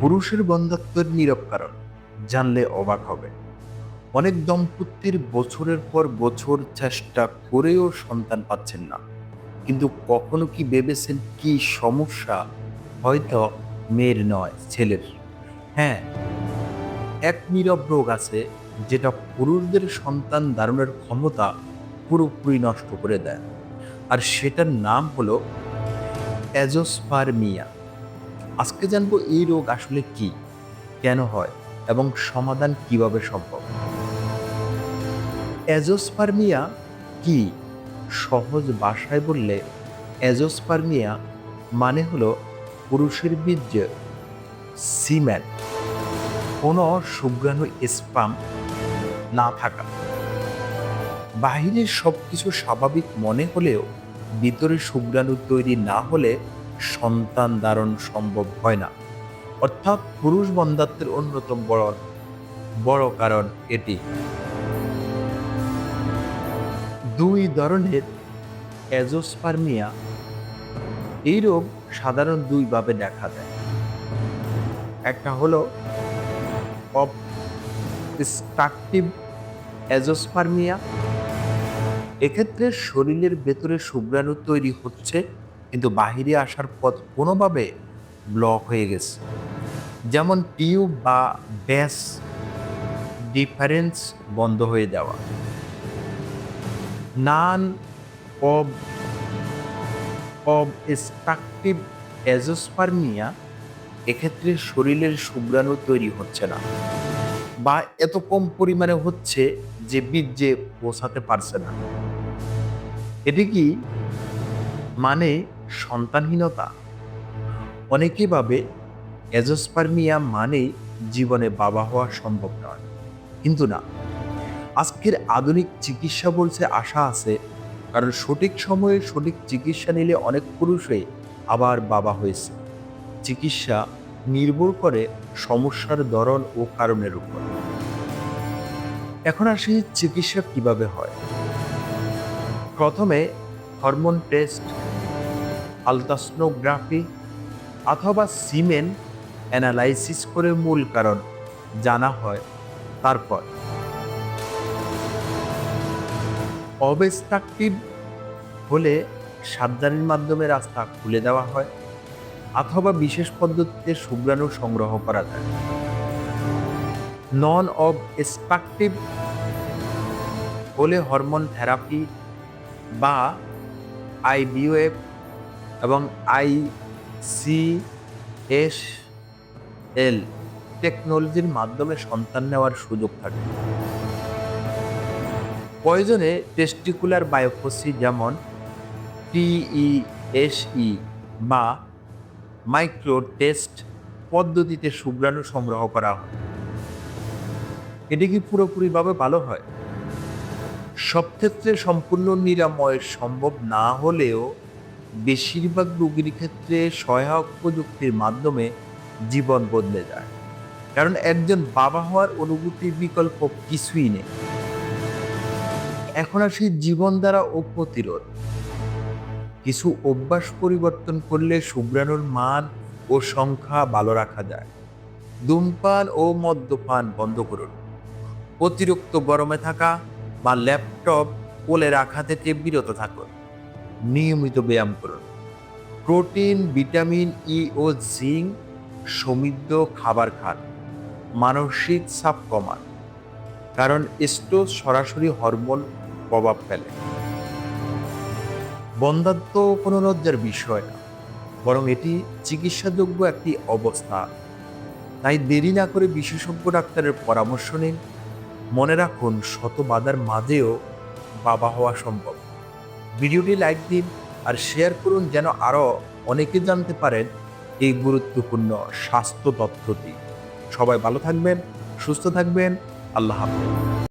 পুরুষের বন্ধাত্বের নীরব কারণ, জানলে অবাক হবে। অনেক দম্পতির বছরের পর বছর চেষ্টা করেও সন্তান পাচ্ছেন না। কিন্তু কখনো কি ভেবেছেন কি সমস্যা? হয়তো মেয়ের নয়, ছেলের। হ্যাঁ এক নীরব রোগ আছে যেটা পুরুষদের সন্তান ধারণের ক্ষমতা পুরোপুরি নষ্ট করে দেয়। আর সেটার নাম হলো অ্যাজোস্পারমিয়া। আজকে জানব এই রোগ আসলে কি, কেন হয়, এবং সমাধান কীভাবে সম্ভব? অ্যাজোস্পারমিয়া কি? সহজ ভাষায় বললে, অ্যাজোস্পারমিয়া মানে হলো পুরুষের বীর্য সিম্যান কোনো শুক্রাণু স্পাম না থাকা। বাহিরের সব কিছু স্বাভাবিক মনে হলেও ভিতরে শুক্রাণু তৈরি না হলে সন্তান ধারণ সম্ভব হয় না। অর্থাৎ পুরুষ বন্ধাত্বের অন্যতম বড় বড় কারণ এটি। দুই ধরনের অ্যাজোস্পারমিয়া এই রোগ সাধারণ দুইভাবে দেখা দেয়। একটা হলো অবস্ট্রাকটিভ অ্যাজোস্পারমিয়া এক্ষেত্রে শরীরের ভেতরে শুক্রাণু তৈরি হচ্ছে কিন্তু বাহিরে আসার পথ কোনোভাবে ব্লক হয়ে গেছে। যেমন টিউব বা ব্যাস ডিফারেন্স বন্ধ হয়ে যাওয়া। নান অব অবস্ট্রাকটিভ অ্যাজোস্পারমিয়া এক্ষেত্রে শরীরের শুক্রাণু তৈরি হচ্ছে না বা এত কম পরিমাণে হচ্ছে যে বীর্যে পৌঁছাতে পারছে না। এটি কি মানে সন্তানহীনতা। অনেকে ভাবে অ্যাজোস্পারমিয়া মানে জীবনে বাবা হওয়া সম্ভব নয়। কিন্তু না। আজকের আধুনিক চিকিৎসা বলছে আশা আছে, কারণ সঠিক সময়ে সঠিক চিকিৎসা নিলে অনেক পুরুষই আবার বাবা হয়েছে। চিকিৎসা নির্ভর করে সমস্যার ধরন ও কারণের উপর। এখন আসি চিকিৎসা কীভাবে হয়। প্রথমে হরমোন টেস্ট আলট্রাসোনোগ্রাফি অথবা সিমেন অ্যানালাইসিস করে মূল কারণ জানা হয় তারপর। অবস্ট্রাকটিভ হলে সাবধানের মাধ্যমে রাস্তা খুলে দেওয়া হয় অথবা বিশেষ পদ্ধতিতে শুক্রাণু সংগ্রহ করা যায়। নন অব এক্সট্রাকটিভ হলে হরমোন থেরাপি বা আইবিওএফ এবং আই সি এস এল টেকনোলজির মাধ্যমে সন্তান নেওয়ার সুযোগ থাকে। প্রয়োজনে টেস্টিকুলার বায়োপসি যেমন টিইএসই বা মাইক্রো টেস্ট পদ্ধতিতে শুক্রাণু সংগ্রহ করা হয়। এটি কি পুরোপুরিভাবে ভালো হয়? সব ক্ষেত্রে সম্পূর্ণ নিরাময় সম্ভব না হলেও বেশিরভাগ রোগীর ক্ষেত্রে সহায়ক প্রযুক্তির মাধ্যমে জীবন বদলে যায়। কারণ একজন বাবা হওয়ার অনুভূতির বিকল্প কিছুই নেই। এখন আসি জীবন দ্বারা ও প্রতিরোধ। কিছু অভ্যাস পরিবর্তন করলে শুক্রাণুর মান ও সংখ্যা ভালো রাখা যায়। ধূমপান ও মদ্যপান বন্ধ করুন। অতিরিক্ত গরমে থাকা বা ল্যাপটপ কোলে রাখা থেকে বিরত থাকুন। নিয়মিত ব্যায়াম করুন। প্রোটিন, ভিটামিন ই ও জিঙ্ক সমৃদ্ধ খাবার খান। মানসিক চাপ কমান। কারণ স্টোজ সরাসরি হরমোন প্রভাব ফেলে। বন্ধাত্ম কোনো লজ্জার বিষয় না, বরং এটি চিকিৎসাযোগ্য একটি অবস্থা। তাই দেরি না করে বিশেষজ্ঞ ডাক্তারের পরামর্শ নিন। মনে রাখুন, শত বাধার মাঝেও বাবা হওয়া সম্ভব। ভিডিওটি লাইক দিন আর শেয়ার করুন যেন আরও অনেকে জানতে পারেন এই গুরুত্বপূর্ণ স্বাস্থ্য তথ্যটি। সবাই ভালো থাকবেন, সুস্থ থাকবেন, আল্লাহ হাফেজ।